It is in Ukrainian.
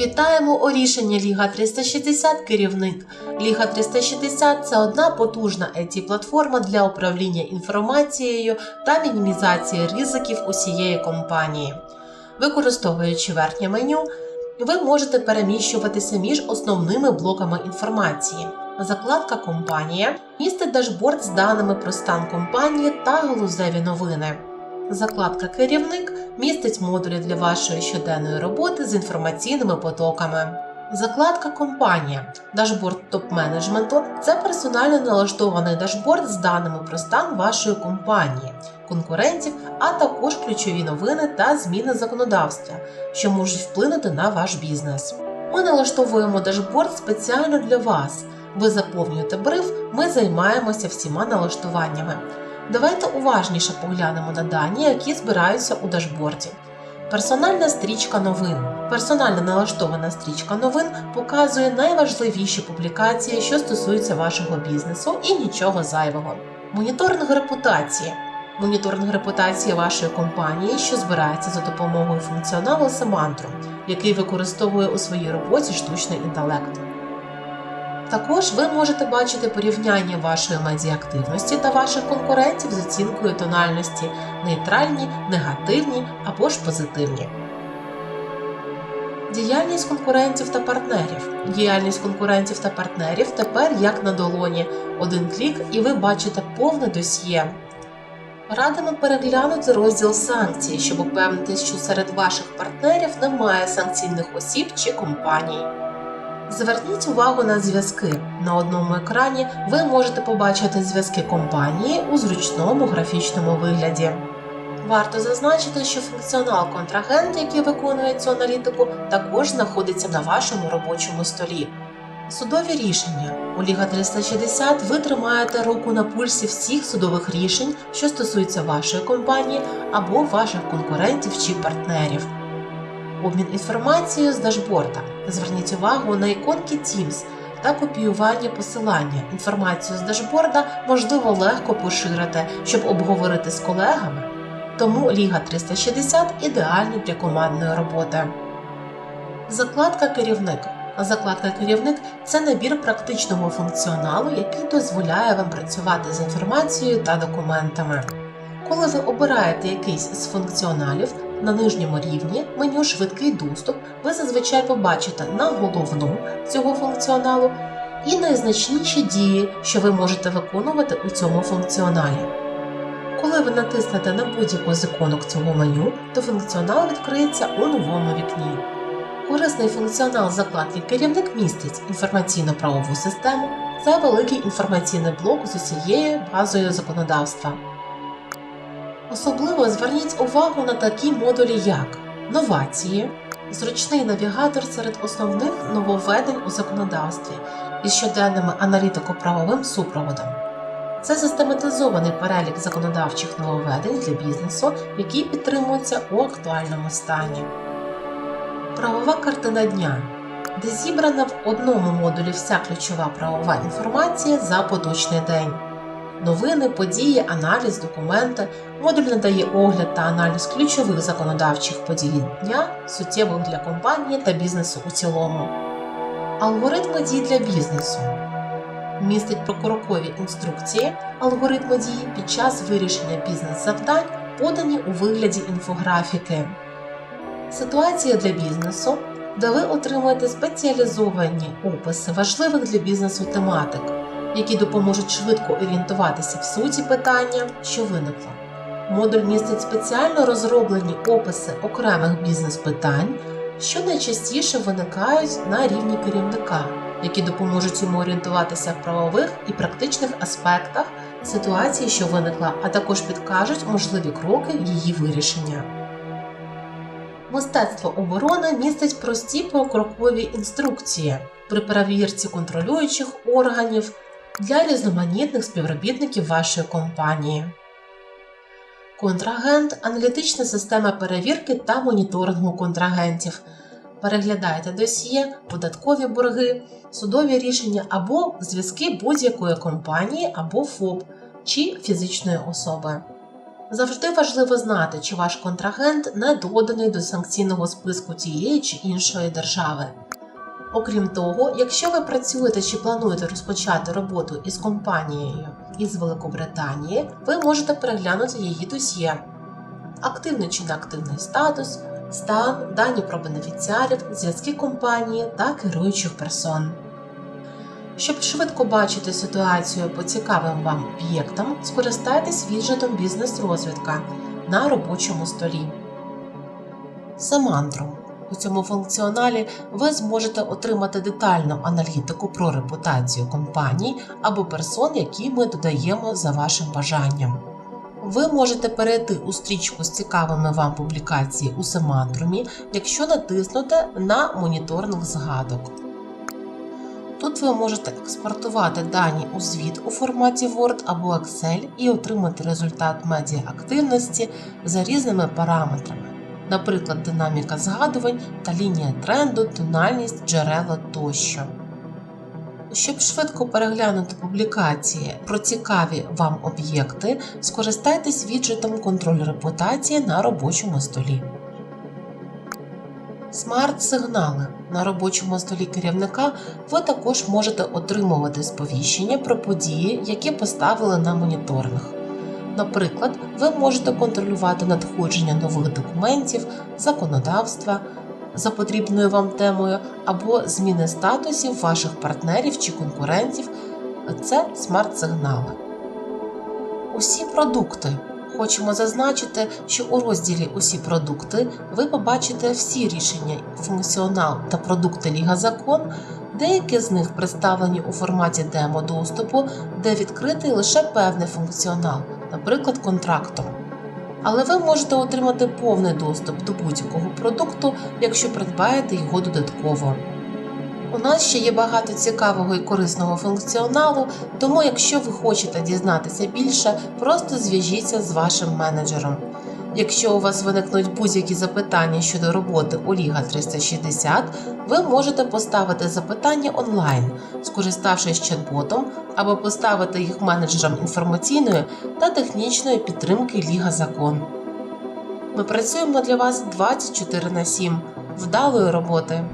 Вітаємо у рішенні Ліга 360 керівник. Ліга 360 це одна потужна it платформа для управління інформацією та мінімізації ризиків усієї компанії. Використовуючи верхнє меню, ви можете переміщуватися між основними блоками інформації. Закладка Компанія містить дашборд з даними про стан компанії та галузеві новини. Закладка Керівник містить модулі для вашої щоденної роботи з інформаційними потоками. Закладка Компанія дашборд топ-менеджменту це персонально налаштований дашборд з даними про стан вашої компанії, конкурентів, а також ключові новини та зміни законодавства, що можуть вплинути на ваш бізнес. Ми налаштовуємо дашборд спеціально для вас. Ви заповнюєте бриф, ми займаємося всіма налаштуваннями. Давайте уважніше поглянемо на дані, які збираються у дашборді. Персональна стрічка новин. Персонально налаштована стрічка новин показує найважливіші публікації, що стосуються вашого бізнесу, і нічого зайвого. Моніторинг репутації. Моніторинг репутації вашої компанії, що збирається за допомогою функціоналу Semantro, який використовує у своїй роботі штучний інтелект. Також ви можете бачити порівняння вашої медіаактивності та ваших конкурентів з оцінкою тональності нейтральні, негативні або ж позитивні. Діяльність конкурентів та партнерів. Діяльність конкурентів та партнерів тепер як на долоні. Один клік, і ви бачите повне досьє. Радимо переглянути розділ санкцій, щоб упевнитись, що серед ваших партнерів немає санкційних осіб чи компаній. Зверніть увагу на зв'язки. На одному екрані ви можете побачити зв'язки компанії у зручному графічному вигляді. Варто зазначити, що функціонал контрагент, який виконує цю аналітику, також знаходиться на вашому робочому столі. Судові рішення у Ліга 360 ви тримаєте руку на пульсі всіх судових рішень, що стосуються вашої компанії або ваших конкурентів чи партнерів. Обмін інформацією з дашборда. Зверніть увагу на іконки Teams та копіювання посилання. Інформацію з дашборда можливо легко поширити, щоб обговорити з колегами. Тому Ліга 360 ідеальний для командної роботи. Закладка Керівник. Закладка Керівник це набір практичного функціоналу, який дозволяє вам працювати з інформацією та документами. Коли ви обираєте якийсь з функціоналів, на нижньому рівні меню Швидкий доступ ви зазвичай побачите на головну цього функціоналу і найзначніші дії, що ви можете виконувати у цьому функціоналі. Коли ви натиснете на будь-яку з іконок цього меню, то функціонал відкриється у новому вікні. Корисний функціонал закладки керівник містить інформаційно-правову систему. Це великий інформаційний блок з усією базою законодавства. Особливо зверніть увагу на такі модулі, як новації, зручний навігатор серед основних нововведень у законодавстві із щоденними аналітико-правовим супроводом. Це систематизований перелік законодавчих нововведень для бізнесу, які підтримуються у актуальному стані. Правова картина дня, де зібрана в одному модулі вся ключова правова інформація за поточний день. Новини, події, аналіз, документи. Модуль надає огляд та аналіз ключових законодавчих подій дня, суттєвих для компанії та бізнесу у цілому. Алгоритми дій для бізнесу містить прокрокові інструкції, алгоритми дії під час вирішення бізнес-завдань, подані у вигляді інфографіки. Ситуація для бізнесу, де ви отримуєте спеціалізовані описи важливих для бізнесу тематик які допоможуть швидко орієнтуватися в суті питання, що виникло. Модуль містить спеціально розроблені описи окремих бізнес-питань, що найчастіше виникають на рівні керівника, які допоможуть йому орієнтуватися в правових і практичних аспектах ситуації, що виникла, а також підкажуть можливі кроки її вирішення. Мистецтво оборони містить прості покрокові інструкції при перевірці контролюючих органів для різноманітних співробітників вашої компанії. Контрагент аналітична система перевірки та моніторингу контрагентів. Переглядайте досьє, податкові борги, судові рішення або зв'язки будь-якої компанії або ФОП чи фізичної особи. Завжди важливо знати, чи ваш контрагент не доданий до санкційного списку тієї чи іншої держави. Окрім того, якщо ви працюєте чи плануєте розпочати роботу із компанією із Великобританії, ви можете переглянути її досьє, активний чи неактивний статус, стан, дані про бенефіціарів, зв'язки компанії та керуючих персон. Щоб швидко бачити ситуацію по цікавим вам об'єктам, скористайтесь віджитом бізнес-розвідка на робочому столі. Семандрум. У цьому функціоналі ви зможете отримати детальну аналітику про репутацію компаній або персон, які ми додаємо за вашим бажанням. Ви можете перейти у стрічку з цікавими вам публікацій у Семандрумі, якщо натиснути на моніторинг згадок. Тут ви можете експортувати дані у звіт у форматі Word або Excel і отримати результат медіаактивності за різними параметрами, наприклад, динаміка згадувань та лінія тренду, тональність, джерела тощо. Щоб швидко переглянути публікації про цікаві вам об'єкти, скористайтесь віджитом контроль репутації на робочому столі. Смарт-сигнали на робочому столі керівника ви також можете отримувати сповіщення про події, які поставили на моніторинг. Наприклад, ви можете контролювати надходження нових документів, законодавства за потрібною вам темою або зміни статусів ваших партнерів чи конкурентів. Це смарт-сигнали. Усі продукти. Хочемо зазначити, що у розділі Усі продукти ви побачите всі рішення, функціонал та продукти Ліга Закон. Деякі з них представлені у форматі демо-доступу, де відкритий лише певний функціонал, наприклад, контрактом. Але ви можете отримати повний доступ до будь-якого продукту, якщо придбаєте його додатково. У нас ще є багато цікавого і корисного функціоналу, тому якщо ви хочете дізнатися більше, просто зв'яжіться з вашим менеджером. Якщо у вас виникнуть будь-які запитання щодо роботи у Ліга 360, ви можете поставити запитання онлайн, скориставшись чат-ботом, або поставити їх менеджерам інформаційної та технічної підтримки Ліга Закон. Ми працюємо для вас 24 на 7. Вдалої роботи!